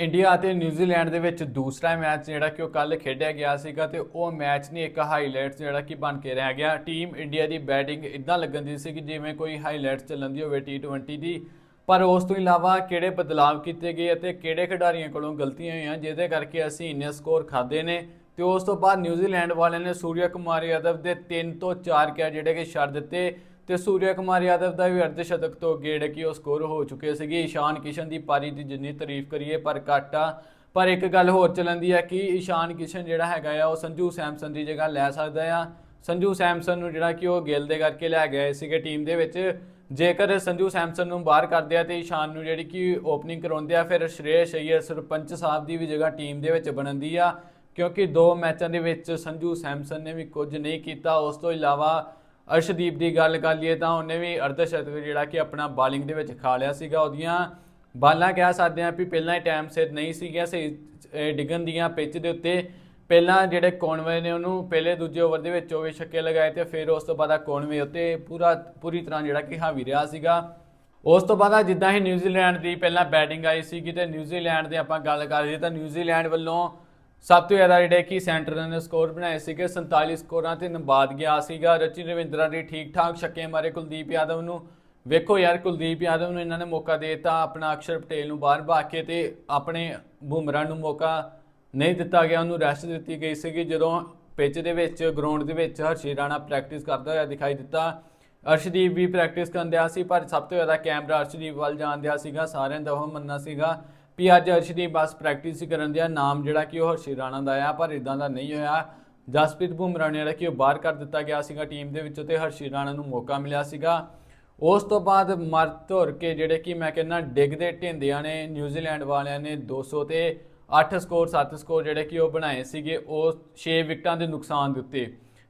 India ਅਤੇ New Zealand ਦੇ ਵਿੱਚ ਦੂਸਰਾ ਮੈਚ ਜਿਹੜਾ ਕਿ ਉਹ ਕੱਲ ਖੇਡਿਆ ਗਿਆ ਸੀਗਾ ਤੇ ਉਹ ਮੈਚ ਨੇ ਇੱਕ ਹਾਈਲਾਈਟਸ ਜਿਹੜਾ ਕਿ ਬਣ ਕੇ ਰਹਿ ਗਿਆ। ਟੀਮ ਇੰਡੀਆ ਦੀ ਬੈਟਿੰਗ ਇਦਾਂ ਲੱਗਣ ਦੀ ਸੀ ਕਿ ਜਿਵੇਂ ਕੋਈ ਹਾਈਲਾਈਟਸ ਚੱਲਣ ਦੀ ਹੋਵੇ T20 ਦੀ। ਪਰ ਉਸ ਤੋਂ ਇਲਾਵਾ ਕਿਹੜੇ ਬਦਲਾਅ ਕੀਤੇ ਗਏ ਅਤੇ ਕਿਹੜੇ ਖਿਡਾਰੀਆਂ ਕੋਲੋਂ ਗਲਤੀਆਂ ਹੋਈਆਂ, ਜਿਹਦੇ ਕਰਕੇ ਅਸੀਂ ਇੰਨੇ ਸਕੋਰ ਖਾਦੇ ਨੇ। ਤੇ ਉਸ ਤੋਂ ਬਾਅਦ ਨਿਊਜ਼ੀਲੈਂਡ ਵਾਲਿਆਂ ਨੇ ਸੂਰਿਆ ਕੁਮਾਰ ਯਾਦਵ ਦੇ 3 ਤੋਂ 4 ਕੈਚ ਜਿਹੜੇ ਕਿ ਛੱਡ ਦਿੱਤੇ। ਤੇ ਸੂਰਿਆ ਕੁਮਾਰ ਯਾਦਵ ਦਾ ਵੀ ਅਰਧ ਸ਼ਤਕ ਤੋਂ ਅੱਗੇ ਜਿਹੜੇ ਕਿ ਉਹ ਸਕੋਰ ਹੋ ਚੁੱਕੇ ਸੀਗੇ। ਈਸ਼ਾਨ ਕਿਸ਼ਨ ਦੀ ਪਾਰੀ ਦੀ ਜਿੰਨੀ ਤਾਰੀਫ ਕਰੀਏ, ਪਰ ਘੱਟ ਆ। ਪਰ ਇੱਕ ਗੱਲ ਹੋਰ ਚੱਲਣ ਦੀ ਆ ਕਿ ਈਸ਼ਾਨ ਕਿਸ਼ਨ ਜਿਹੜਾ ਹੈਗਾ ਆ, ਉਹ ਸੰਜੂ ਸੈਮਸਨ ਦੀ ਜਗ੍ਹਾ ਲੈ ਸਕਦਾ ਆ। ਸੰਜੂ ਸੈਮਸਨ ਨੂੰ ਜਿਹੜਾ ਕਿ ਉਹ ਗਿੱਲ ਦੇ ਕਰਕੇ ਲੈ ਗਏ ਸੀਗੇ ਟੀਮ ਦੇ ਵਿੱਚ। ਜੇਕਰ ਸੰਜੂ ਸੈਮਸਨ ਨੂੰ ਬਾਹਰ ਕਰਦੇ ਆ ਤੇ ਈਸ਼ਾਨ ਨੂੰ ਜਿਹੜੀ ਕਿ ਓਪਨਿੰਗ ਕਰਾਉਂਦੇ ਆ, ਫਿਰ ਸ਼੍ਰੇਸ਼ ਅਈਅਰ ਸਰਪੰਚ ਸਾਹਿਬ ਦੀ ਵੀ ਜਗ੍ਹਾ ਟੀਮ ਦੇ ਵਿੱਚ ਬਣਦੀ ਆ। ਕਿਉਂਕਿ ਦੋ ਮੈਚਾਂ ਦੇ ਵਿੱਚ ਸੰਜੂ ਸੈਮਸਨ ਨੇ ਵੀ ਕੁਝ ਨਹੀਂ ਕੀਤਾ। ਉਸ ਤੋਂ ਇਲਾਵਾ ਅਰਸ਼ਦੀਪ ਦੀ ਗੱਲ ਕਰ ਲਈਏ ਤਾਂ ਉਹਨੇ ਵੀ ਅਰਧ ਸ਼ਤਕ ਜਿਹੜਾ ਕਿ ਆਪਣਾ ਬਾਲਿੰਗ ਦੇ ਵਿੱਚ ਖਾ ਲਿਆ ਸੀਗਾ। ਉਹਦੀਆਂ ਬਾਲਾਂ ਕਹਿ ਸਕਦੇ ਆ ਵੀ ਪਹਿਲਾਂ ਹੀ ਟਾਈਮ ਸਿਰ ਨਹੀਂ ਸੀਗੀਆਂ, ਸਹੀ ਅਹ ਡਿੱਗਣ ਦੀਆਂ ਪਿੱਚ ਦੇ ਉੱਤੇ। ਪਹਿਲਾਂ ਜਿਹੜੇ ਕੋਨਵੇ ਨੇ ਉਹਨੂੰ ਪਹਿਲੇ ਦੂਜੇ ਓਵਰ ਦੇ ਵਿੱਚ 24 ਛੱਕੇ ਲਗਾਏ ਤੇ ਫਿਰ ਉਸ ਤੋਂ ਬਾਅਦ ਆ ਕੋਨਵੇ ਉੱਤੇ ਪੂਰਾ, ਪੂਰੀ ਤਰ੍ਹਾਂ ਜਿਹੜਾ ਕਿ ਹਾਵੀ ਰਿਹਾ ਸੀਗਾ। ਉਸ ਤੋਂ ਬਾਅਦ ਜਿੱਦਾਂ ਹੀ ਨਿਊਜ਼ੀਲੈਂਡ ਦੀ ਪਹਿਲਾਂ ਬੈਟਿੰਗ ਆਈ ਸੀ ਤੇ ਨਿਊਜ਼ੀਲੈਂਡ ਦੇ ਆਪਾਂ ਗੱਲ ਕਰ ਲਈਏ ਤਾਂ ਨਿਊਜ਼ੀਲੈਂਡ ਵੱਲੋਂ ਸਭ ਤੋਂ ਜ਼ਿਆਦਾ ਜਿਹੜੇ ਕਿ ਸੈਂਟਰ ਨੇ ਸਕੋਰ ਬਣਾਏ ਸੀਗੇ 47 ਸਕੋਰਾਂ ਤੇ ਨਬਾਦ ਗਿਆ ਸੀਗਾ। ਰਚੀ ਰਵਿੰਦਰਾ ਦੀ ਠੀਕ ਠਾਕ ਛੱਕੇ ਮਾਰੇ ਕੁਲਦੀਪ ਯਾਦਵ ਨੂੰ। ਵੇਖੋ ਯਾਰ, ਕੁਲਦੀਪ ਯਾਦਵ ਨੂੰ ਇਹਨਾਂ ਨੇ ਮੌਕਾ ਦੇ ਦਿੱਤਾ ਆਪਣਾ ਅਕਸ਼ਰ ਪਟੇਲ ਨੂੰ ਬਾਹਰ ਭਾ ਕੇ ਤੇ ਆਪਣੇ ਬੁਮਰਾਹ ਨੂੰ ਮੌਕਾ ਨਹੀਂ ਦਿੱਤਾ ਗਿਆ। ਉਹਨੂੰ ਰੈਸਟ ਦਿੱਤੀ ਗਈ ਸੀਗੀ। ਜਦੋਂ ਪਿੱਚ ਦੇ ਵਿੱਚ ਗਰਾਊਂਡ ਦੇ ਵਿੱਚ ਹਰਸ਼ੀ ਰਾਣਾ ਪ੍ਰੈਕਟਿਸ ਕਰਦਾ ਹੋਇਆ ਦਿਖਾਈ ਦਿੱਤਾ। ਅਰਸ਼ਦੀਪ ਵੀ ਪ੍ਰੈਕਟਿਸ ਕਰਨ ਦਿਆ ਸੀ, ਪਰ ਸਭ ਤੋਂ ਜ਼ਿਆਦਾ ਕੈਮਰਾ ਅਰਸ਼ਦੀਪ ਵੱਲ ਜਾਣ ਦਿਆ ਸੀਗਾ। ਸਾਰਿਆਂ ਦਾ ਉਹ ਮੰਨਣਾ ਸੀਗਾ ਵੀ ਅੱਜ ਅਰਸ਼ ਦੀ ਬਸ ਪ੍ਰੈਕਟਿਸ ਹੀ ਕਰਨ ਦਿਆ ਨਾਮ ਜਿਹੜਾ ਕਿ ਉਹ ਹਰਸ਼ੀ ਰਾਣਾ ਦਾ ਆ, ਪਰ ਇਦਾਂ ਦਾ ਨਹੀਂ ਹੋਇਆ। ਜਸਪ੍ਰੀਤ ਬੁਮਰਾਹ ਨੇ ਜਿਹੜਾ ਕਿ ਉਹ ਬਾਹਰ ਕਰ ਦਿੱਤਾ ਗਿਆ ਸੀਗਾ ਟੀਮ ਦੇ ਵਿੱਚੋਂ ਤੇ ਹਰਸ਼ੀ ਰਾਣਾ ਨੂੰ ਮੌਕਾ ਮਿਲਿਆ ਸੀਗਾ। ਉਸ ਤੋਂ ਬਾਅਦ ਮਰ ਧੁਰ ਕੇ ਜਿਹੜੇ ਕਿ ਮੈਂ ਕਹਿੰਦਾ ਡਿੱਗਦੇ ਢਿੰਦਿਆਂ ਨੇ ਨਿਊਜ਼ੀਲੈਂਡ ਵਾਲਿਆਂ ਨੇ 200 ਤੇ 8 ਸਕੋਰ 7 ਸਕੋਰ ਜਿਹੜੇ ਕਿ ਉਹ ਬਣਾਏ ਸੀਗੇ, ਉਹ 6 ਵਿਕਟਾਂ ਦੇ ਨੁਕਸਾਨ ਦੇ ਉੱਤੇ।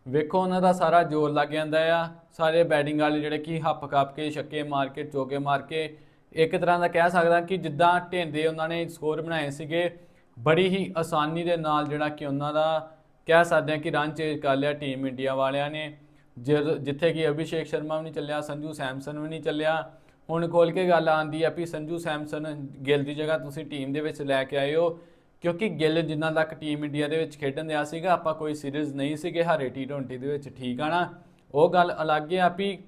ਵੇਖੋ ਉਹਨਾਂ ਦਾ ਸਾਰਾ ਜ਼ੋਰ ਲੱਗ ਜਾਂਦਾ ਆ। ਸਾਰੇ ਬੈਟਿੰਗ ਵਾਲੇ ਜਿਹੜੇ ਕਿ ਹੱਪ ਕੱਪ ਕੇ, ਛੱਕੇ ਮਾਰ ਕੇ ਚੌਕੇ ਮਾਰ ਕੇ ਇੱਕ ਤਰ੍ਹਾਂ ਦਾ ਕਹਿ ਸਕਦਾ ਕਿ ਜਿੱਦਾਂ ਢੇਂਦੇ ਉਹਨਾਂ ਨੇ ਸਕੋਰ ਬਣਾਏ ਸੀਗੇ, ਬੜੀ ਹੀ ਆਸਾਨੀ ਦੇ ਨਾਲ ਜਿਹੜਾ ਕਿ ਉਹਨਾਂ ਦਾ ਕਹਿ ਸਕਦੇ ਹਾਂ ਕਿ ਰਨ ਚੇਜ ਕਰ ਲਿਆ ਟੀਮ ਇੰਡੀਆ ਵਾਲਿਆਂ ਨੇ। ਜਿ- ਜਿੱਥੇ ਕਿ ਅਭਿਸ਼ੇਕ ਸ਼ਰਮਾ ਵੀ ਨਹੀਂ ਚੱਲਿਆ, ਸੰਜੂ ਸੈਮਸਨ ਵੀ ਨਹੀਂ ਚੱਲਿਆ। ਹੁਣ ਖੋਲ ਕੇ ਗੱਲ ਆਂਦੀ ਆ ਵੀ ਸੰਜੂ ਸੈਮਸਨ ਗਿੱਲ ਦੀ ਜਗ੍ਹਾ ਤੁਸੀਂ ਟੀਮ ਦੇ ਵਿੱਚ ਲੈ ਕੇ ਆਏ ਹੋ, ਕਿਉਂਕਿ ਗਿੱਲ ਜਿੰਨਾ ਤੱਕ ਟੀਮ ਇੰਡੀਆ ਦੇ ਵਿੱਚ ਖੇਡਣ ਦਿਆ ਸੀਗਾ, ਆਪਾਂ ਕੋਈ ਸੀਰੀਜ਼ ਨਹੀਂ ਸੀਗੇ, ਹਾਰੇ T20 ਦੇ ਵਿੱਚ ਠੀਕ ਆ ਨਾ। ਉਹ ਗੱਲ ਅਲੱਗ ਆ ਵੀ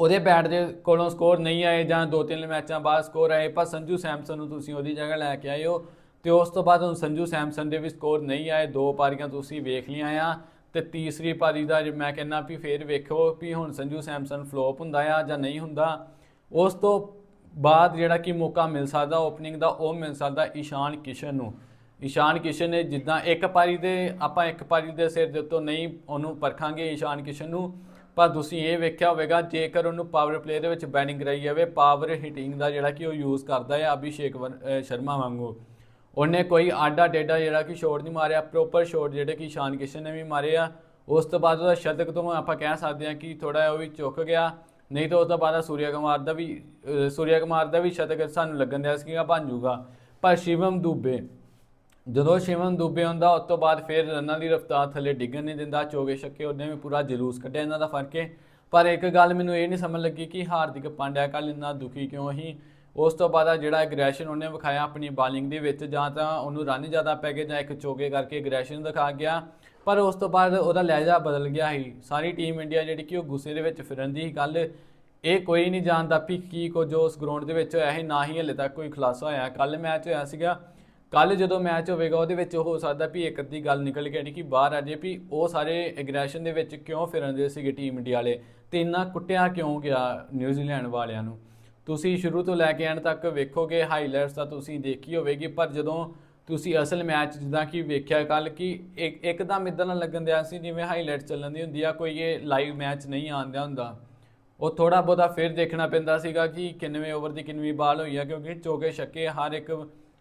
ਉਹਦੇ ਬੈਟ ਦੇ ਕੋਲੋਂ ਸਕੋਰ ਨਹੀਂ ਆਏ ਜਾਂ ਦੋ ਤਿੰਨ ਮੈਚਾਂ ਬਾਅਦ ਸਕੋਰ ਆਏ, ਪਰ ਸੰਜੂ ਸੈਮਸਨ ਨੂੰ ਤੁਸੀਂ ਉਹਦੀ ਜਗ੍ਹਾ ਲੈ ਕੇ ਆਏ ਹੋ ਤੇ ਉਸ ਤੋਂ ਬਾਅਦ ਹੁਣ ਸੰਜੂ ਸੈਮਸਨ ਦੇ ਵੀ ਸਕੋਰ ਨਹੀਂ ਆਏ, ਦੋ ਪਾਰੀਆਂ ਤੁਸੀਂ ਵੇਖ ਲਈਆਂ ਆ ਤੇ ਤੀਸਰੀ ਪਾਰੀ ਦਾ ਜੇ ਮੈਂ ਕਹਿੰਦਾ ਵੀ ਫੇਰ ਵੇਖੋ ਵੀ ਹੁਣ ਸੰਜੂ ਸੈਮਸਨ ਫਲੋਪ ਹੁੰਦਾ ਆ ਜਾਂ ਨਹੀਂ ਹੁੰਦਾ, ਉਸ ਤੋਂ ਬਾਅਦ ਜਿਹੜਾ ਕਿ ਮੌਕਾ ਮਿਲ ਸਕਦਾ ਓਪਨਿੰਗ ਦਾ, ਉਹ ਮਿਲ ਸਕਦਾ ਈਸ਼ਾਨ ਕਿਸ਼ਨ ਨੂੰ। ਈਸ਼ਾਨ ਕਿਸ਼ਨ ਨੇ ਜਿੱਦਾਂ ਇੱਕ ਪਾਰੀ ਦੇ ਆਪਾਂ ਇੱਕ ਪਾਰੀ ਦੇ ਸਿਰ ਦੇ ਉੱਤੋਂ ਨਹੀਂ ਉਹਨੂੰ ਪਰਖਾਂਗੇ ਈਸ਼ਾਨ ਕਿਸ਼ਨ ਨੂੰ ਪਰ ਤੁਸੀਂ ਇਹ ਵੇਖਿਆ ਹੋਵੇਗਾ, ਜੇਕਰ ਉਹਨੂੰ ਪਾਵਰ ਪਲੇ ਦੇ ਵਿੱਚ ਬੈਨਿੰਗ ਕਰਾਈ ਜਾਵੇ ਪਾਵਰ ਹਿਟਿੰਗ ਦਾ ਜਿਹੜਾ ਕਿ ਉਹ ਯੂਜ਼ ਕਰਦਾ ਹੈ ਅਭਿਸ਼ੇਕ ਵਰ- ਸ਼ਰਮਾ ਵਾਂਗੂ। ਉਹਨੇ ਕੋਈ ਆਡਾ ਟੇਡਾ ਜਿਹੜਾ ਕਿ ਸ਼ੋਟ ਨਹੀਂ ਮਾਰਿਆ ਪ੍ਰੋਪਰ ਸ਼ੋਟ ਜਿਹੜੇ ਕਿ ਈਸ਼ਾਨ ਕਿਸ਼ਨ ਨੇ ਵੀ ਮਾਰੇ ਆ, ਉਸ ਤੋਂ ਬਾਅਦ ਉਹਦਾ ਸ਼ਤਕ ਤੋਂ ਆਪਾਂ ਕਹਿ ਸਕਦੇ ਹਾਂ ਕਿ ਥੋੜਾ ਉਹ ਵੀ ਚੁੱਕ ਗਿਆ, ਨਹੀਂ ਤਾਂ ਉਸ ਤੋਂ ਬਾਅਦ ਸੂਰਿਆ ਕੁਮਾਰ ਦਾ ਵੀ ਸੂਰਿਆ ਕੁਮਾਰ ਦਾ ਵੀ ਸ਼ਤਕ ਸਾਨੂੰ ਲੱਗਣ ਦਿਆ ਸੀਗਾ ਬਣ ਜਾਊਗਾ। ਪਰ ਸ਼ਿਵਮ ਦੂਬੇ ਜਦੋਂ ਸ਼ਿਵਨ ਦੁਬੇ ਹੁੰਦਾ, ਉਸ ਤੋਂ ਬਾਅਦ ਫਿਰ ਰਨਾਂ ਦੀ ਰਫ਼ਤਾਰ ਥੱਲੇ ਡਿੱਗਣ ਨਹੀਂ ਦਿੰਦਾ, ਚੋਗੇ ਛੱਕੇ ਉਹਨੇ ਵੀ ਪੂਰਾ ਜਲੂਸ ਕੱਢਿਆ ਇਹਨਾਂ ਦਾ ਫ਼ਰਕ ਹੈ ਪਰ ਇੱਕ ਗੱਲ ਮੈਨੂੰ ਇਹ ਨਹੀਂ ਸਮਝ ਲੱਗੀ ਕਿ ਹਾਰਦਿਕ ਪਾਂਡਿਆ ਕੱਲ ਇੰਨਾ ਦੁਖੀ ਕਿਉਂ ਸੀ? ਉਸ ਤੋਂ ਬਾਅਦ ਜਿਹੜਾ ਐਗਰੈਸ਼ਨ ਉਹਨੇ ਵਿਖਾਇਆ ਆਪਣੀ ਬਾਲਿੰਗ ਦੇ ਵਿੱਚ, ਜਾਂ ਤਾਂ ਉਹਨੂੰ ਰਨ ਜ਼ਿਆਦਾ ਪੈ ਗਏ, ਜਾਂ ਇੱਕ ਚੋਗੇ ਕਰਕੇ ਐਗਰੈਸ਼ਨ ਦਿਖਾ ਗਿਆ। ਪਰ ਉਸ ਤੋਂ ਬਾਅਦ ਉਹਦਾ ਲਹਿਜਾ ਬਦਲ ਗਿਆ ਸੀ। ਸਾਰੀ ਟੀਮ ਇੰਡੀਆ ਜਿਹੜੀ ਕਿ ਉਹ ਗੁੱਸੇ ਦੇ ਵਿੱਚ ਫਿਰਨ ਦੀ ਕੱਲ ਇਹ ਕੋਈ ਨਹੀਂ ਜਾਣਦਾ ਵੀ ਕੀ ਕੁਝ ਉਸ ਗਰਾਊਂਡ ਦੇ ਵਿੱਚ ਹੋਇਆ ਸੀ, ਨਾ ਹੀ ਹਲੇ ਤੱਕ ਕੋਈ ਖੁਲਾਸਾ ਹੋਇਆ। ਕੱਲ ਮੈਚ ਹੋਇਆ ਸੀਗਾ। ਕੱਲ ਜਦੋਂ ਮੈਚ ਹੋਵੇਗਾ, ਉਹਦੇ ਵਿੱਚ ਹੋ ਸਕਦਾ ਵੀ ਇੱਕ ਅੱਧੀ ਗੱਲ ਨਿਕਲ ਕੇ ਆਣੀ ਕਿ ਬਾਹਰ ਆ ਜੇ ਵੀ ਉਹ ਸਾਰੇ ਐਗਰੈਸ਼ਨ ਦੇ ਵਿੱਚ ਕਿਉਂ ਫਿਰਨਦੇ ਸੀਗੇ ਟੀਮ ਇੰਡੀਆ ਵਾਲੇ ਤੇ ਇੰਨਾ ਕੁੱਟਿਆ ਕਿਉਂ ਗਿਆ ਨਿਊਜ਼ੀਲੈਂਡ ਵਾਲਿਆਂ ਨੂੰ? ਤੁਸੀਂ ਸ਼ੁਰੂ ਤੋਂ ਲੈ ਕੇ ਐਂਡ ਤੱਕ ਵੇਖੋਗੇ ਹਾਈਲਾਈਟਸ ਤਾਂ ਤੁਸੀਂ ਦੇਖੀ ਹੋਵੇਗੀ, ਪਰ ਜਦੋਂ ਤੁਸੀਂ ਅਸਲ ਮੈਚ ਜਿੱਦਾਂ ਕਿ ਵੇਖਿਆ ਕੱਲ ਕਿ ਇੱਕ, ਇੱਕਦਮ ਇਦਾਂ ਨਾ ਲੱਗਣ ਦਿਆ ਸੀ, ਜਿਵੇਂ ਹਾਈਲਾਈਟਸ ਚੱਲਣ ਦੀ ਹੁੰਦੀ ਆ, ਕੋਈ ਇਹ ਲਾਈਵ ਮੈਚ ਨਹੀਂ ਆਉਂਦਾ ਹੁੰਦਾ। ਉਹ ਥੋੜਾ ਬਹੁਤਾ ਫਿਰ ਦੇਖਣਾ ਪੈਂਦਾ ਸੀਗਾ ਕਿ ਕਿੰਨਵੇਂ ਓਵਰ ਦੀ ਕਿੰਨਵੀਂ ਬਾਲ ਹੋਈ ਆ, ਕਿਉਂਕਿ ਚੋਕੇ ਛੱਕੇ ਹਰ ਇੱਕ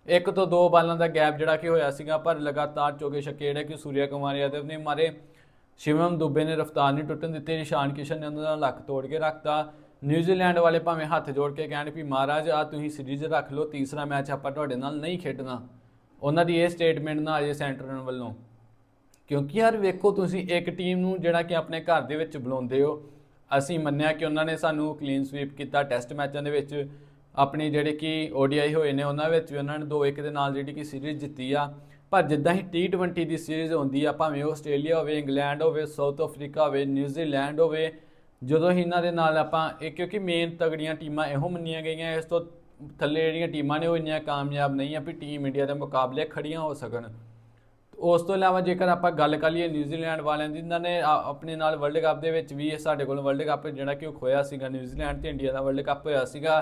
ਇੱਕ ਤੋਂ ਦੋ ਬਾਲਾਂ ਦਾ ਗੈਪ ਜਿਹੜਾ ਕਿ ਹੋਇਆ ਸੀਗਾ, ਪਰ ਲਗਾਤਾਰ ਚੌਕੇ ਛੱਕੇ ਜਿਹੜੇ ਕਿ ਸੂਰਿਆ ਕੁਮਾਰ ਯਾਦਵ ਨੇ ਮਾਰੇ। ਸ਼ਿਵਮ ਦੁਬੇ ਨੇ ਰਫਤਾਰ ਨਹੀਂ ਟੁੱਟਣ ਦਿੱਤੀ, ਨਿਸ਼ਾਨ ਕਿਸ਼ਨ ਨੇ ਉਹਨਾਂ ਦਾ ਲੱਕ ਤੋੜ ਕੇ ਰੱਖਤਾ। ਨਿਊਜ਼ੀਲੈਂਡ ਵਾਲੇ ਭਾਵੇਂ ਹੱਥ ਜੋੜ ਕੇ ਕਹਿਣ ਵੀ, ਮਹਾਰਾਜ ਆ ਤੁਸੀਂ ਸੀਰੀਜ਼ ਰੱਖ ਲਓ, ਤੀਸਰਾ ਮੈਚ ਆਪਾਂ ਤੁਹਾਡੇ ਨਾਲ ਨਹੀਂ ਖੇਡਣਾ। ਉਹਨਾਂ ਦੀ ਇਹ ਸਟੇਟਮੈਂਟ ਨਾ ਅਜੇ ਸੈਂਟਰ ਵੱਲੋਂ। ਕਿਉਂਕਿ ਯਾਰ ਵੇਖੋ ਤੁਸੀਂ, ਇੱਕ ਟੀਮ ਨੂੰ ਜਿਹੜਾ ਕਿ ਆਪਣੇ ਘਰ ਦੇ ਵਿੱਚ ਬੁਲਾਉਂਦੇ ਹੋ, ਅਸੀਂ ਮੰਨਿਆ ਕਿ ਉਹਨਾਂ ਨੇ ਸਾਨੂੰ ਕਲੀਨ ਸਵੀਪ ਕੀਤਾ ਟੈਸਟ ਮੈਚਾਂ ਦੇ ਵਿੱਚ। ਆਪਣੀ ਜਿਹੜੇ ਕਿ ODI ਹੋਏ ਨੇ, ਉਹਨਾਂ ਵਿੱਚ ਵੀ ਉਹਨਾਂ ਨੇ 2-1 ਦੇ ਨਾਲ ਜਿਹੜੀ ਕਿ ਸੀਰੀਜ਼ ਜਿੱਤੀ ਆ। ਪਰ ਜਿੱਦਾਂ ਹੀ T20 ਦੀ ਸੀਰੀਜ਼ ਹੁੰਦੀ ਆ, ਭਾਵੇਂ ਉਹ ਆਸਟ੍ਰੇਲੀਆ ਹੋਵੇ, ਇੰਗਲੈਂਡ ਹੋਵੇ ਸਾਊਥ ਅਫਰੀਕਾ ਹੋਵੇ ਨਿਊਜ਼ੀਲੈਂਡ ਹੋਵੇ, ਜਦੋਂ ਹੀ ਇਹਨਾਂ ਦੇ ਨਾਲ ਆਪਾਂ ਇਹ ਕਿਉਂਕਿ ਮੇਨ ਤਗੜੀਆਂ ਟੀਮਾਂ ਇਹੋ ਮੰਨੀਆਂ ਗਈਆਂ, ਇਸ ਤੋਂ ਥੱਲੇ ਜਿਹੜੀਆਂ ਟੀਮਾਂ ਨੇ ਉਹ ਇੰਨੀਆਂ ਕਾਮਯਾਬ ਨਹੀਂ ਆ ਵੀ ਟੀਮ ਇੰਡੀਆ ਦੇ ਮੁਕਾਬਲੇ ਖੜੀਆਂ ਹੋ ਸਕਣ। ਉਸ ਤੋਂ ਇਲਾਵਾ ਜੇਕਰ ਆਪਾਂ ਗੱਲ ਕਰ ਲਈਏ ਨਿਊਜ਼ੀਲੈਂਡ ਵਾਲਿਆਂ ਦੀ, ਇਹਨਾਂ ਨੇ ਆਪਣੇ ਨਾਲ ਵਰਲਡ ਕੱਪ ਦੇ ਵਿੱਚ ਵੀ ਇਹ ਸਾਡੇ ਕੋਲ ਵਰਲਡ ਕੱਪ ਜਿਹੜਾ ਕਿ ਉਹ ਖੋਇਆ ਸੀਗਾ ਨਿਊਜ਼ੀਲੈਂਡ ਤੇ ਇੰਡੀਆ ਦਾ ਵਰਲਡ ਕੱਪ ਹੋਇਆ ਸੀਗਾ।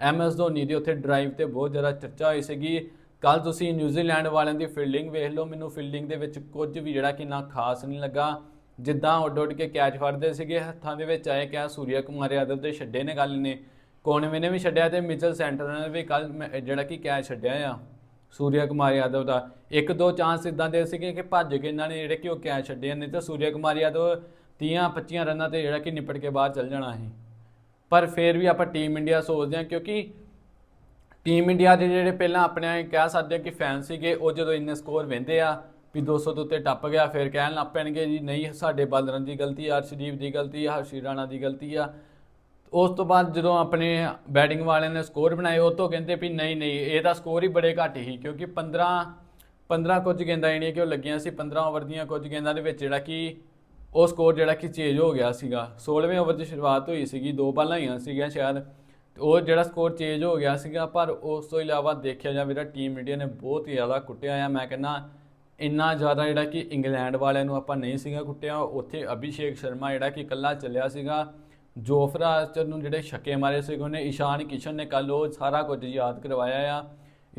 ਐਮਐਸ ਧੋਨੀ ਦੀ ਉੱਥੇ ਡਰਾਈਵ ਤੇ ਬਹੁਤ ਜ਼ਿਆਦਾ ਚਰਚਾ ਹੋਈ ਸੀਗੀ। ਕੱਲ ਤੁਸੀਂ ਨਿਊਜ਼ੀਲੈਂਡ ਵਾਲਿਆਂ ਦੀ ਫੀਲਡਿੰਗ ਵੇਖ ਲਓ। ਮੈਨੂੰ ਫੀਲਡਿੰਗ ਦੇ ਵਿੱਚ ਕੁਝ ਵੀ ਜਿਹੜਾ ਕਿ ਨਾ ਖਾਸ ਨਹੀਂ ਲੱਗਾ। ਜਿੱਦਾਂ ਉੱਡ ਉੱਡ ਕੇ ਕੈਚ ਫੜਦੇ ਸੀਗੇ, ਹੱਥਾਂ ਦੇ ਵਿੱਚ ਆਏ ਕਿਆ ਸੂਰਿਆ ਕੁਮਾਰ ਯਾਦਵ ਦੇ ਛੱਡੇ ਨੇ ਗੱਲ ਨੇ। ਕੋਣਵੇਂ ਨੇ ਵੀ ਛੱਡਿਆ ਤੇ ਮਿਚਲ ਸੈਂਟਰ ਨੇ ਵੀ ਕੱਲ ਜਿਹੜਾ ਕਿ ਕੈਚ ਛੱਡਿਆ ਆ ਸੂਰਿਆ ਕੁਮਾਰ ਯਾਦਵ ਦਾ। ਇੱਕ ਦੋ ਚਾਂਸ ਇਦਾਂ ਦੇ ਸੀਗੇ ਕਿ ਭੱਜ ਕੇ ਇਹਨਾਂ ਨੇ ਜਿਹੜੇ ਕਿ ਉਹ ਕੈਚ ਛੱਡੇ ਨੇ ਤੇ ਸੂਰਿਆ ਕੁਮਾਰ ਯਾਦਵ 30 25 ਰਨਾਂ ਤੇ ਜਿਹੜਾ ਕਿ ਨਿਪਟ ਕੇ ਬਾਹਰ ਚੱਲ ਜਾਣਾ ਸੀ। ਪਰ ਫਿਰ ਵੀ ਆਪਾਂ ਟੀਮ ਇੰਡੀਆ ਸੋਚਦੇ ਹਾਂ ਕਿਉਂਕਿ ਟੀਮ ਇੰਡੀਆ ਦੇ ਜਿਹੜੇ ਪਹਿਲਾਂ ਆਪਣੇ ਕਹਿ ਸਕਦੇ ਹਾਂ ਕਿ ਫੈਨ ਸੀਗੇ, ਉਹ ਜਦੋਂ ਇੰਨੇ ਸਕੋਰ ਵਹਿੰਦੇ ਆ ਵੀ 200 ਤੋਂ ਉੱਤੇ ਟੱਪ ਗਿਆ, ਫਿਰ ਕਹਿਣ ਲੱਗ ਪੈਣਗੇ ਜੀ, ਨਹੀਂ, ਸਾਡੇ ਬਾਲਰਾਂ ਦੀ ਗਲਤੀ ਆ, ਅਰਸ਼ਦੀਪ ਦੀ ਗਲਤੀ ਆ ਹਰਸ਼ੀ ਰਾਣਾ ਦੀ ਗਲਤੀ ਆ। ਉਸ ਤੋਂ ਬਾਅਦ ਜਦੋਂ ਆਪਣੇ ਬੈਟਿੰਗ ਵਾਲਿਆਂ ਨੇ ਸਕੋਰ ਬਣਾਏ, ਉਹ ਤੋਂ ਕਹਿੰਦੇ ਵੀ ਨਹੀਂ ਨਹੀਂ, ਇਹ ਤਾਂ ਸਕੋਰ ਹੀ ਬੜੇ ਘੱਟ ਹੀ, ਕਿਉਂਕਿ 15 15 ਕੁਝ ਗੇਂਦਾਂ ਜਿਹੜੀਆਂ ਕਿ ਉਹ ਲੱਗੀਆਂ ਸੀ 15 ਓਵਰ ਦੀਆਂ ਕੁਝ ਗੇਂਦਾਂ ਦੇ ਵਿੱਚ ਜਿਹੜਾ ਕਿ ਉਹ ਸਕੋਰ ਜਿਹੜਾ ਕਿ ਚੇਂਜ ਹੋ ਗਿਆ ਸੀਗਾ। 16ਵੇਂ ਓਵਰ ਦੀ ਸ਼ੁਰੂਆਤ ਹੋਈ ਸੀਗੀ, ਦੋ ਬਾਲਾਂ ਹੋਈਆਂ ਸੀਗੀਆਂ ਸ਼ਾਇਦ। ਤੇ ਉਹ ਜਿਹੜਾ ਸਕੋਰ ਚੇਂਜ ਹੋ ਗਿਆ ਸੀਗਾ, ਪਰ ਉਸ ਤੋਂ ਇਲਾਵਾ ਦੇਖਿਆ ਜਾਵੇ ਤਾਂ ਟੀਮ ਇੰਡੀਆ ਨੇ ਬਹੁਤ ਹੀ ਜ਼ਿਆਦਾ ਕੁੱਟਿਆ ਆ। ਮੈਂ ਕਹਿੰਦਾ ਇੰਨਾ ਜ਼ਿਆਦਾ ਜਿਹੜਾ ਕਿ ਇੰਗਲੈਂਡ ਵਾਲਿਆਂ ਨੂੰ ਆਪਾਂ ਨਹੀਂ ਸੀਗਾ ਕੁੱਟਿਆ। ਉੱਥੇ ਅਭਿਸ਼ੇਕ ਸ਼ਰਮਾ ਜਿਹੜਾ ਕਿ ਇਕੱਲਾ ਚੱਲਿਆ ਸੀਗਾ। ਜੋਫਰਾ ਆਰਚਰ ਨੂੰ ਜਿਹੜੇ ਛੱਕੇ ਮਾਰੇ ਸੀਗੇ ਉਹਨੇ, ਈਸ਼ਾਨ ਕਿਸ਼ਨ ਨੇ ਕੱਲ ਉਹ ਸਾਰਾ ਕੁਝ ਯਾਦ ਕਰਵਾਇਆ ਆ।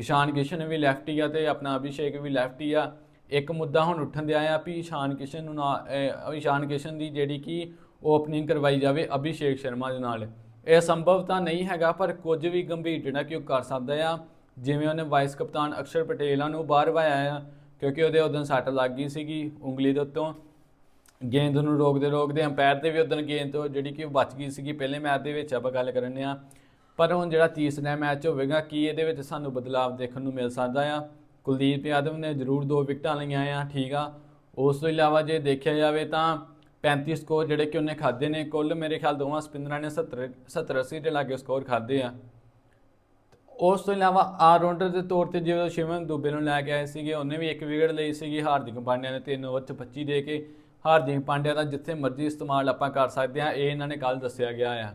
ਈਸ਼ਾਨ ਕਿਸ਼ਨ ਵੀ ਲੈਫਟੀ ਆ ਤੇ ਆਪਣਾ ਅਭਿਸ਼ੇਕ ਵੀ ਲੈਫਟੀ ਆ। ਇੱਕ ਮੁੱਦਾ ਹੁਣ ਉੱਠਣ ਦਿਆ ਆ ਵੀ ਇਸ਼ਾਨ ਕਿਸ਼ਨ ਨੂੰ ਨਾ ਅਹ ਇਸ਼ਾਨ ਕਿਸ਼ਨ ਦੀ ਜਿਹੜੀ ਕਿ ਓਪਨਿੰਗ ਕਰਵਾਈ ਜਾਵੇ ਅਭਿਸ਼ੇਕ ਸ਼ਰਮਾ ਦੇ ਨਾਲ। ਇਹ ਸੰਭਵ ਤਾਂ ਨਹੀਂ ਹੈਗਾ, ਪਰ ਕੁਝ ਵੀ ਗੰਭੀਰ ਜਿਹੜਾ ਕਿ ਉਹ ਕਰ ਸਕਦਾ ਆ। ਜਿਵੇਂ ਉਹਨੇ ਵਾਈਸ ਕਪਤਾਨ ਅਕਸ਼ਰ ਪਟੇਲਾਂ ਨੂੰ ਬਾਹਰ ਵਾਇਆ ਆ, ਕਿਉਂਕਿ ਉਹਦੇ ਉਦੋਂ ਸੱਟ ਲੱਗ ਗਈ ਸੀਗੀ ਉਂਗਲੀ ਦੇ ਉੱਤੋਂ। ਗੇਂਦ ਨੂੰ ਰੋਕਦੇ ਰੋਕਦੇ ਅੰਪਾਇਰ ਤੇ ਵੀ ਉਦੋਂ ਗੇਂਦ ਤੋਂ ਜਿਹੜੀ ਕਿ ਉਹ ਬਚ ਗਈ ਸੀਗੀ, ਪਹਿਲੇ ਮੈਚ ਦੇ ਵਿੱਚ ਆਪਾਂ ਗੱਲ ਕਰਨੇ ਆ। ਪਰ ਹੁਣ ਜਿਹੜਾ ਤੀਸਰਾ ਮੈਚ ਹੋਵੇਗਾ, ਕੀ ਇਹਦੇ ਵਿੱਚ ਸਾਨੂੰ ਬਦਲਾਅ ਦੇਖਣ ਨੂੰ ਮਿਲ ਸਕਦਾ ਆ? ਕੁਲਦੀਪ ਯਾਦਵ ਨੇ ਜ਼ਰੂਰ ਦੋ ਵਿਕਟਾਂ ਲਈਆਂ ਆ, ਠੀਕ ਆ। ਉਸ ਤੋਂ ਇਲਾਵਾ ਜੇ ਦੇਖਿਆ ਜਾਵੇ ਤਾਂ 35 ਸਕੋਰ ਜਿਹੜੇ ਕਿ ਉਹਨੇ ਖਾਦੇ ਨੇ, ਕੁੱਲ ਮੇਰੇ ਖਿਆਲ ਦੋਵਾਂ ਸਪਿਨਰਾਂ ਨੇ 70 70 80 ਦੇ ਲਾਗੇ ਸਕੋਰ ਖਾਦੇ ਆ। ਉਸ ਤੋਂ ਇਲਾਵਾ ਆਲਰਾਊਂਡਰ ਦੇ ਤੌਰ ਤੇ ਜਦੋਂ ਸ਼ਿਵਮ ਦੁਬੇ ਨੂੰ ਲੈ ਕੇ ਆਏ ਸੀਗੇ, ਉਹਨੇ ਵੀ ਇੱਕ ਵਿਕਟ ਲਈ ਸੀਗੀ, ਹਾਰਦਿਕ ਪਾਂਡਿਆ ਨੇ 3 ਓਵਰ 'ਚ 25 ਦੇ ਕੇ। ਹਾਰਦਿਕ ਪਾਂਡਿਆ ਦਾ ਜਿੱਥੇ ਮਰਜ਼ੀ ਇਸਤੇਮਾਲ ਆਪਾਂ ਕਰ ਸਕਦੇ ਆ, ਇਹ ਇਹਨਾਂ ਨੇ ਕੱਲ ਦੱਸਿਆ ਗਿਆ ਆ।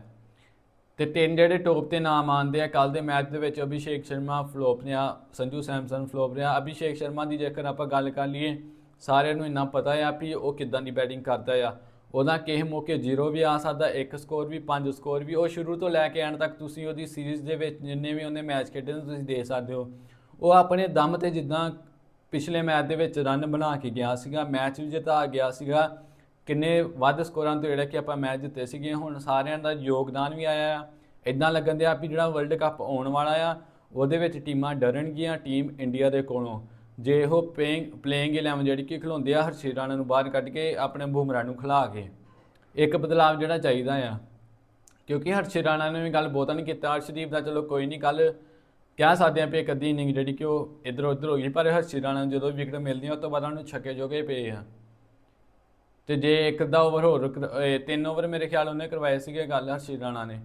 ਤੇ ਤਿੰਨ ਜਿਹੜੇ ਟੌਪ ਤੇ ਨਾਮ ਆਉਂਦੇ ਆ ਕੱਲ ਦੇ ਮੈਚ ਦੇ ਵਿੱਚ ਅਭਿਸ਼ੇਕ ਸ਼ਰਮਾ ਫਲੋਪ ਰਿਹਾ, ਸੰਜੂ ਸੈਮਸਨ ਫਲੋਪ ਰਿਹਾ। ਅਭਿਸ਼ੇਕ ਸ਼ਰਮਾ ਦੀ ਜੇਕਰ ਆਪਾਂ ਗੱਲ ਕਰ ਲਈਏ, ਸਾਰਿਆਂ ਨੂੰ ਇੰਨਾ ਪਤਾ ਆ ਵੀ ਉਹ ਕਿੱਦਾਂ ਦੀ ਬੈਟਿੰਗ ਕਰਦਾ ਆ। ਉਹਦਾ ਕਿਸੇ ਮੌਕੇ ਜ਼ੀਰੋ ਵੀ ਆ ਸਕਦਾ, ਇੱਕ ਸਕੋਰ ਵੀ, ਪੰਜ ਸਕੋਰ ਵੀ, ਉਹ ਸ਼ੁਰੂ ਤੋਂ ਲੈ ਕੇ ਐਂਡ ਤੱਕ ਤੁਸੀਂ ਉਹਦੀ ਸੀਰੀਜ਼ ਦੇ ਵਿੱਚ ਜਿੰਨੇ ਵੀ ਉਹਨੇ ਮੈਚ ਖੇਡੇ ਨੇ, ਤੁਸੀਂ ਦੇਖ ਸਕਦੇ ਹੋ। ਉਹ ਆਪਣੇ ਦਮ ਤੇ ਜਿੱਦਾਂ ਪਿਛਲੇ ਮੈਚ ਦੇ ਵਿੱਚ ਰਨ ਬਣਾ ਕੇ ਗਿਆ ਸੀਗਾ ਮੈਚ ਵੀ ਜਿਤਾ ਗਿਆ ਸੀਗਾ ਕਿੰਨੇ ਵੱਧ ਸਕੋਰਾਂ ਤੋਂ ਜਿਹੜਾ ਕਿ ਆਪਾਂ ਮੈਚ ਜਿੱਤੇ ਸੀਗੇ, ਹੁਣ ਸਾਰਿਆਂ ਦਾ ਯੋਗਦਾਨ ਵੀ ਆਇਆ ਆ। ਇਦਾਂ ਲੱਗਣ ਦਿਆ ਵੀ ਜਿਹੜਾ ਵਰਲਡ ਕੱਪ ਆਉਣ ਵਾਲਾ ਆ, ਉਹਦੇ ਵਿੱਚ ਟੀਮਾਂ ਡਰਨਗੀਆਂ ਟੀਮ ਇੰਡੀਆ ਦੇ ਕੋਲੋਂ। ਜੇ ਉਹ ਪਲੇਇੰਗ ਪਲੇਇੰਗ 11 ਜਿਹੜੀ ਕਿ ਖਿਲਾਉਂਦੇ ਆ, ਹਰਸ਼ੀਤ ਰਾਣਾ ਨੂੰ ਬਾਹਰ ਕੱਢ ਕੇ ਆਪਣੇ ਬੂਮਰਾ ਨੂੰ ਖਿਲਾ ਕੇ, ਇੱਕ ਬਦਲਾਵ ਜਿਹੜਾ ਚਾਹੀਦਾ ਆ। ਕਿਉਂਕਿ ਹਰਸ਼ਿਤ ਰਾਣਾ ਨੇ ਵੀ ਗੱਲ ਬਹੁਤਾ ਨਹੀਂ ਕੀਤਾ ਹਰਸ਼ਦੀਪ ਦਾ ਚਲੋ ਕੋਈ ਨਹੀਂ ਕੱਲ ਕਹਿ ਸਕਦੇ ਆ ਵੀ ਇੱਕ ਅੱਧੀ ਇਨਿੰਗ ਜਿਹੜੀ ਕਿ ਉਹ ਇਧਰ ਉਧਰ ਹੋ ਗਈ, ਪਰ ਹਰਸ਼ਿਤ ਰਾਣਾ ਨੂੰ ਜਦੋਂ ਵਿਕਟ ਮਿਲਦੀਆਂ, ਉਸ ਤੋਂ ਬਾਅਦ ਉਹਨੂੰ ਛੱਕੇ ਜੋਗੇ ਪਏ ਆ। ਤੇ ਜੇ ਇੱਕ ਅੱਧਾ ਓਵਰ ਹੋਰ ਇਹ ਤਿੰਨ ਓਵਰ ਮੇਰੇ ਖਿਆਲ ਉਹਨੇ ਕਰਵਾਏ ਸੀਗੇ ਗੱਲ ਹਰਸ਼ਿਤ ਰਾਣਾ ਨੇ।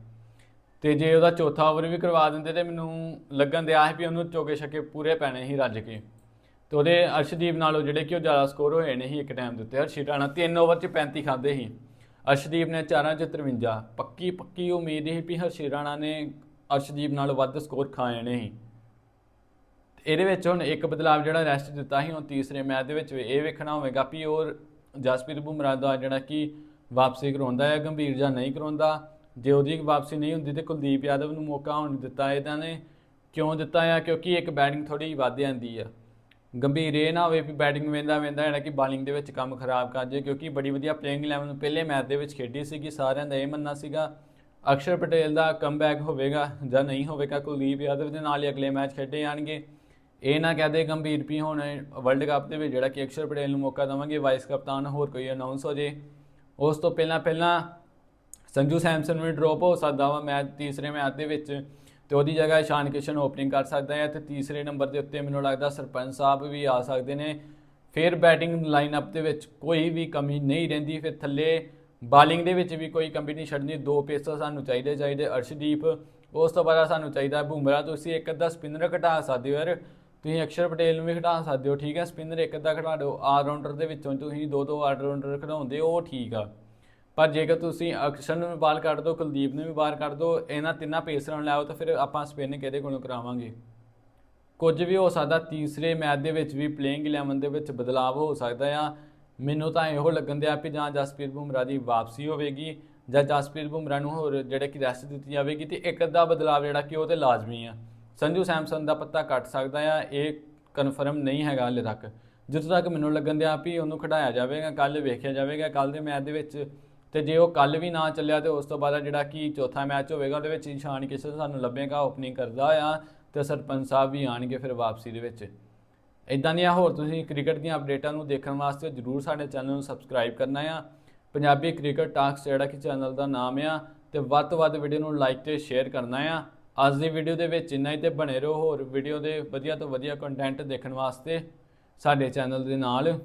ਤੇ ਜੇ ਉਹਦਾ ਚੌਥਾ ਓਵਰ ਵੀ ਕਰਵਾ ਦਿੰਦੇ ਤੇ ਮੈਨੂੰ ਲੱਗਣ ਦਿਆ ਸੀ ਵੀ ਉਹਨੂੰ ਚੌਕੇ ਛੱਕੇ ਪੂਰੇ ਪੈਣੇ ਸੀ ਰੱਜ ਕੇ। ਤੇ ਉਹਦੇ ਅਰਸ਼ਦੀਪ ਨਾਲੋਂ ਜਿਹੜੇ ਕਿ ਉਹ ਜ਼ਿਆਦਾ ਸਕੋਰ ਹੋਏ ਨੇ ਸੀ ਇੱਕ ਟਾਈਮ ਦੇ ਉੱਤੇ। ਹਰਸ਼ਿਤ ਰਾਣਾ ਤਿੰਨ ਓਵਰ 'ਚ 35 ਖਾਦੇ ਸੀ। ਅਰਸ਼ਦੀਪ ਨੇ ਚਾਰਾਂ 'ਚ 53 ਪੱਕੀ ਪੱਕੀ ਉਮੀਦ ਸੀ ਵੀ ਹਰਸ਼ਿਤ ਰਾਣਾ ਨੇ ਅਰਸ਼ਦੀਪ ਨਾਲੋਂ ਵੱਧ ਸਕੋਰ ਖਾ ਜਾਣੇ ਸੀ। ਇਹਦੇ ਵਿੱਚ ਹੁਣ ਇੱਕ ਬਦਲਾਵ ਜਿਹੜਾ ਰੈਸਟ ਦਿੱਤਾ ਸੀ ਹੁਣ ਤੀਸਰੇ ਮੈਚ ਦੇ ਵਿੱਚ ਵੀ ਇਹ ਵੇਖਣਾ ਹੋਵੇਗਾ ਵੀ ਉਹ ਜਸਪ੍ਰੀਤ ਬੁਮਰਾਹ ਦਾ ਜਿਹੜਾ ਕਿ ਵਾਪਸੀ ਕਰਾਉਂਦਾ ਹੈ, ਗੰਭੀਰ ਜਾਂ ਨਹੀਂ ਕਰਾਉਂਦਾ। ਜੇ ਉਹਦੀ ਵਾਪਸੀ ਨਹੀਂ ਹੁੰਦੀ ਤੇ ਕੁਲਦੀਪ ਯਾਦਵ ਨੂੰ ਮੌਕਾ ਹੁਣ ਦਿੱਤਾ ਇਹਨਾਂ ਨੇ ਕਿਉਂ ਦਿੱਤਾ ਆ? ਕਿਉਂਕਿ ਇੱਕ ਬੈਟਿੰਗ ਥੋੜੀ ਵੱਧ ਜਾਂਦੀ ਆ। ਗੰਭੀਰ ਇਹ ਨਾ ਹੋਵੇ ਵੀ ਬੈਟਿੰਗ ਵੇਂਦਾ ਵੇਂਦਾ ਜਿਹੜਾ ਕਿ ਬਾਲਿੰਗ ਦੇ ਵਿੱਚ ਕੰਮ ਖਰਾਬ ਕਰ ਜੇ, ਕਿਉਂਕਿ ਬੜੀ ਵਧੀਆ ਪਲੇਇੰਗ 11 ਪਹਿਲੇ ਮੈਚ ਦੇ ਵਿੱਚ ਖੇਡੀ ਸੀਗੀ, ਸਾਰਿਆਂ ਦਾ ਇਹ ਮੰਨਣਾ ਸੀਗਾ। ਅਕਸ਼ਰ ਪਟੇਲ ਦਾ ਕਮਬੈਕ ਹੋਵੇਗਾ ਜਾਂ ਨਹੀਂ ਹੋਵੇਗਾ, ਕੁਲਦੀਪ ਯਾਦਵ ਦੇ ਨਾਲ ਹੀ ਅਗਲੇ ਮੈਚ ਖੇਡੇ ਜਾਣਗੇ। ਇਹ ਨਾ ਕਹਦੇ ਗੰਭੀਰ ਵੀ ਹੁਣ ਵਰਲਡ ਕੱਪ ਦੇ ਵਿੱਚ ਜਿਹੜਾ ਕਿ ਅਕਸ਼ਰ ਪਟੇਲ ਨੂੰ ਮੌਕਾ ਦੇਵਾਂਗੇ ਵਾਈਸ ਕਪਤਾਨ ਹੋਰ ਕੋਈ ਅਨਾਉਂਸ ਹੋ ਜੇ। ਉਸ ਤੋਂ ਪਹਿਲਾਂ ਪਹਿਲਾਂ ਸੰਜੂ ਸੈਮਸਨ ਵੀ ਡ੍ਰੌਪ ਹੋ ਸਕਦਾ ਵਾ ਮੈਚ ਤੀਸਰੇ ਮੈਚ ਦੇ ਵਿੱਚ ਤੇ ਉਹਦੀ ਜਗ੍ਹਾ ਇਸ਼ਾਨ ਕਿਸ਼ਨ ਓਪਨਿੰਗ ਕਰ ਸਕਦਾ ਹੈ ਤੇ ਤੀਸਰੇ ਨੰਬਰ ਦੇ ਉੱਤੇ ਮੈਨੂੰ ਲੱਗਦਾ ਸਰਪੰਚ ਸਾਹਿਬ ਵੀ ਆ ਸਕਦੇ ਨੇ। ਫਿਰ ਬੈਟਿੰਗ ਲਾਈਨਅਪ ਦੇ ਵਿੱਚ ਕੋਈ ਵੀ ਕਮੀ ਨਹੀਂ ਰਹਿੰਦੀ, ਫਿਰ ਥੱਲੇ ਬਾਲਿੰਗ ਦੇ ਵਿੱਚ ਵੀ ਕੋਈ ਕਮੀ ਨਹੀਂ ਛੱਡਣੀ। ਦੋ ਪੇਸਰ ਸਾਨੂੰ ਚਾਹੀਦੇ ਚਾਹੀਦੇ ਅਰਸ਼ਦੀਪ, ਉਸ ਤੋਂ ਬਾਅਦ ਸਾਨੂੰ ਚਾਹੀਦਾ ਬੂਮਰਾ ਤੁਸੀਂ ਇੱਕ ਅੱਧਾ ਸਪਿਨਰ ਘਟਾ ਸਕਦੇ ਹੋ ਯਾਰ। ਤੁਸੀਂ ਅਕਸ਼ਰ ਪਟੇਲ ਨੂੰ ਵੀ ਖਿਡਾ ਸਕਦੇ ਹੋ, ਠੀਕ ਹੈ? ਸਪਿਨਰ ਇੱਕ ਅੱਧਾ ਖਿਡਾ ਦਿਓ, ਆਲ ਰਾਊਂਡਰ ਦੇ ਵਿੱਚੋਂ ਤੁਸੀਂ ਦੋ ਦੋ ਆਲ ਰਾਊਂਡਰ ਖਿਡਾਉਂਦੇ ਹੋ, ਉਹ ਠੀਕ ਆ। ਪਰ ਜੇਕਰ ਤੁਸੀਂ ਅਕਸ਼ਰ ਨੂੰ ਵੀ ਬਾਹਰ ਕੱਢ ਦੋ, ਕੁਲਦੀਪ ਨੂੰ ਵੀ ਬਾਹਰ ਕੱਢ ਦੋ, ਇਹਨਾਂ ਤਿੰਨਾਂ ਪੇਸਰਾਂ ਨੂੰ ਲਾਓ, ਤਾਂ ਫਿਰ ਆਪਾਂ ਸਪਿਨ ਕਿਹਦੇ ਕੋਲੋਂ ਕਰਾਵਾਂਗੇ? ਕੁਝ ਵੀ ਹੋ ਸਕਦਾ, ਤੀਸਰੇ ਮੈਚ ਦੇ ਵਿੱਚ ਵੀ ਪਲੇਇੰਗ 11 ਦੇ ਵਿੱਚ ਬਦਲਾਅ ਹੋ ਸਕਦਾ ਆ। ਮੈਨੂੰ ਤਾਂ ਇਹੋ ਲੱਗਣ ਦਿਆ ਵੀ ਜਾਂ ਜਸਪ੍ਰੀਤ ਬੁਮਰਾਹ ਦੀ ਵਾਪਸੀ ਹੋਵੇਗੀ, ਜਾਂ ਜਸਪ੍ਰੀਤ ਬੁਮਰਾਹ ਨੂੰ ਹੋਰ ਜਿਹੜੇ ਕਿ ਰੈਸਟ ਦਿੱਤੀ ਜਾਵੇਗੀ, ਤੇ ਇੱਕ ਅੱਧਾ ਬਦਲਾਅ ਜਿਹੜਾ ਕਿ ਉਹ ਤੇ ਲਾਜ਼ਮੀ ਆ। ਸੰਜੂ ਸੈਮਸਨ ਦਾ ਪੱਤਾ ਕੱਟ ਸਕਦਾ ਆ, ਇਹ ਕਨਫਰਮ ਨਹੀਂ ਹੈਗਾ ਹਾਲੇ ਤੱਕ। ਜਿੱਥੋਂ ਤੱਕ ਮੈਨੂੰ ਲੱਗਣ ਦਿਆ ਵੀ ਉਹਨੂੰ ਖਿਡਾਇਆ ਜਾਵੇਗਾ ਕੱਲ ਵੇਖਿਆ ਜਾਵੇਗਾ ਕੱਲ ਦੇ ਮੈਚ ਦੇ ਵਿੱਚ। ਤੇ ਜੇ ਉਹ ਕੱਲ ਵੀ ਨਾ ਚੱਲਿਆ ਤੇ ਉਸ ਤੋਂ ਬਾਅਦ ਜਿਹੜਾ ਕਿ ਚੌਥਾ ਮੈਚ ਹੋਵੇਗਾ, ਉਹਦੇ ਵਿੱਚ ਇਸ਼ਾਨ ਕਿਸ਼ਨ ਸਾਨੂੰ ਲੱਭੇਗਾ ਓਪਨਿੰਗ ਕਰਦਾ ਆ ਤੇ ਸਰਪੰਚ ਸਾਹਿਬ ਵੀ ਆਣਗੇ ਫਿਰ ਵਾਪਸੀ ਦੇ ਵਿੱਚ। ਇਦਾਂ ਦੀਆਂ ਹੋਰ ਤੁਸੀਂ ਕ੍ਰਿਕਟ ਦੀਆਂ ਅਪਡੇਟਾਂ ਨੂੰ ਦੇਖਣ ਵਾਸਤੇ ਜਰੂਰ ਸਾਡੇ ਚੈਨਲ ਨੂੰ ਸਬਸਕ੍ਰਾਈਬ ਕਰਨਾ ਆ। ਪੰਜਾਬੀ ਕ੍ਰਿਕਟ ਟਾਕਸ ਜਿਹੜਾ ਕਿ ਚੈਨਲ ਦਾ ਨਾਮ ਆ, ਤੇ ਵੱਧ ਤੋਂ ਵੱਧ ਵੀਡੀਓ ਨੂੰ ਲਾਈਕ ਤੇ ਸ਼ੇਅਰ ਕਰਨਾ ਆ। ਅੱਜ ਦੀ ਵੀਡੀਓ ਦੇ ਵਿੱਚ ਇੰਨਾ ਹੀ ਤੇ ਬਣੇ ਰਹੋ ਹੋਰ ਵੀਡੀਓ ਦੇ ਵਧੀਆ ਤੋਂ ਵਧੀਆ ਕੰਟੈਂਟ ਦੇਖਣ ਵਾਸਤੇ ਸਾਡੇ ਚੈਨਲ ਦੇ ਨਾਲ।